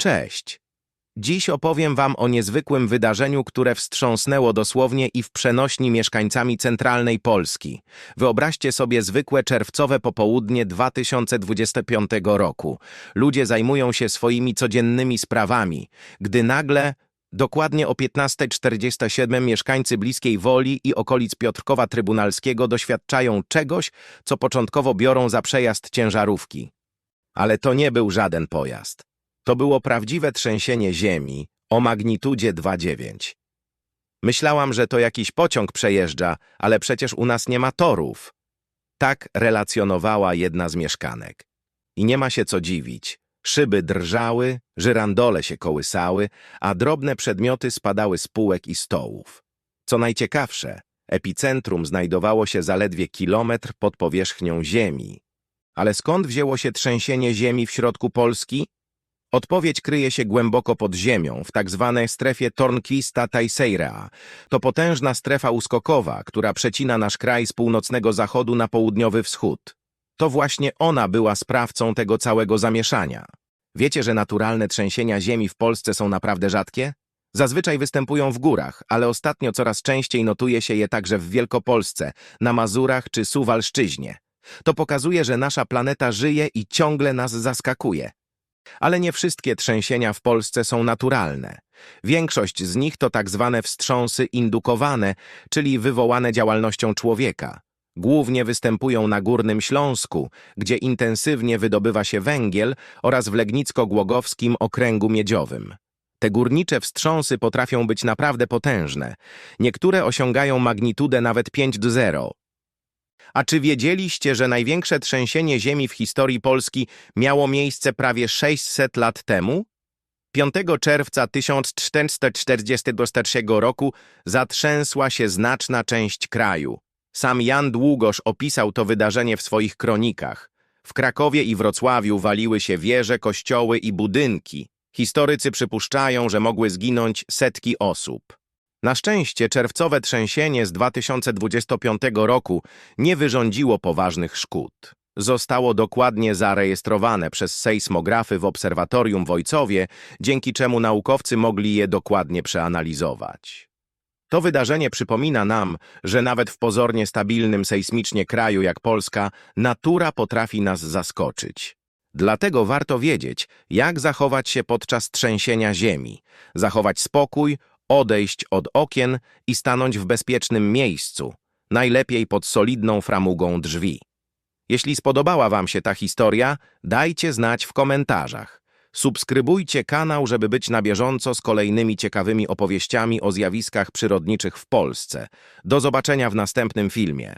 Cześć. Dziś opowiem wam o niezwykłym wydarzeniu, które wstrząsnęło dosłownie i w przenośni mieszkańcami centralnej Polski. Wyobraźcie sobie zwykłe czerwcowe popołudnie 2025 roku. Ludzie zajmują się swoimi codziennymi sprawami, gdy nagle, dokładnie o 15.47 mieszkańcy Bliskiej Woli i okolic Piotrkowa Trybunalskiego doświadczają czegoś, co początkowo biorą za przejazd ciężarówki. Ale to nie był żaden pojazd. To było prawdziwe trzęsienie ziemi o magnitudzie 2,9. Myślałam, że to jakiś pociąg przejeżdża, ale przecież u nas nie ma torów. Tak relacjonowała jedna z mieszkanek. I nie ma się co dziwić. Szyby drżały, żyrandole się kołysały, a drobne przedmioty spadały z półek i stołów. Co najciekawsze, epicentrum znajdowało się zaledwie kilometr pod powierzchnią ziemi. Ale skąd wzięło się trzęsienie ziemi w środku Polski? Odpowiedź kryje się głęboko pod ziemią, w tak zwanej strefie Tornquista Taiseira. To potężna strefa uskokowa, która przecina nasz kraj z północnego zachodu na południowy wschód. To właśnie ona była sprawcą tego całego zamieszania. Wiecie, że naturalne trzęsienia ziemi w Polsce są naprawdę rzadkie? Zazwyczaj występują w górach, ale ostatnio coraz częściej notuje się je także w Wielkopolsce, na Mazurach czy Suwalszczyźnie. To pokazuje, że nasza planeta żyje i ciągle nas zaskakuje. Ale nie wszystkie trzęsienia w Polsce są naturalne. Większość z nich to tak zwane wstrząsy indukowane, czyli wywołane działalnością człowieka. Głównie występują na Górnym Śląsku, gdzie intensywnie wydobywa się węgiel oraz w Legnicko-Głogowskim okręgu miedziowym. Te górnicze wstrząsy potrafią być naprawdę potężne. Niektóre osiągają magnitudę nawet 5 do 0. A czy wiedzieliście, że największe trzęsienie ziemi w historii Polski miało miejsce prawie 600 lat temu? 5 czerwca 1443 roku zatrzęsła się znaczna część kraju. Sam Jan Długosz opisał to wydarzenie w swoich kronikach. W Krakowie i Wrocławiu waliły się wieże, kościoły i budynki. Historycy przypuszczają, że mogły zginąć setki osób. Na szczęście czerwcowe trzęsienie z 2025 roku nie wyrządziło poważnych szkód. Zostało dokładnie zarejestrowane przez sejsmografy w obserwatorium w Ojcowie, dzięki czemu naukowcy mogli je dokładnie przeanalizować. To wydarzenie przypomina nam, że nawet w pozornie stabilnym sejsmicznie kraju jak Polska, natura potrafi nas zaskoczyć. Dlatego warto wiedzieć, jak zachować się podczas trzęsienia ziemi, zachować spokój, odejść od okien i stanąć w bezpiecznym miejscu, najlepiej pod solidną framugą drzwi. Jeśli spodobała Wam się ta historia, dajcie znać w komentarzach. Subskrybujcie kanał, żeby być na bieżąco z kolejnymi ciekawymi opowieściami o zjawiskach przyrodniczych w Polsce. Do zobaczenia w następnym filmie.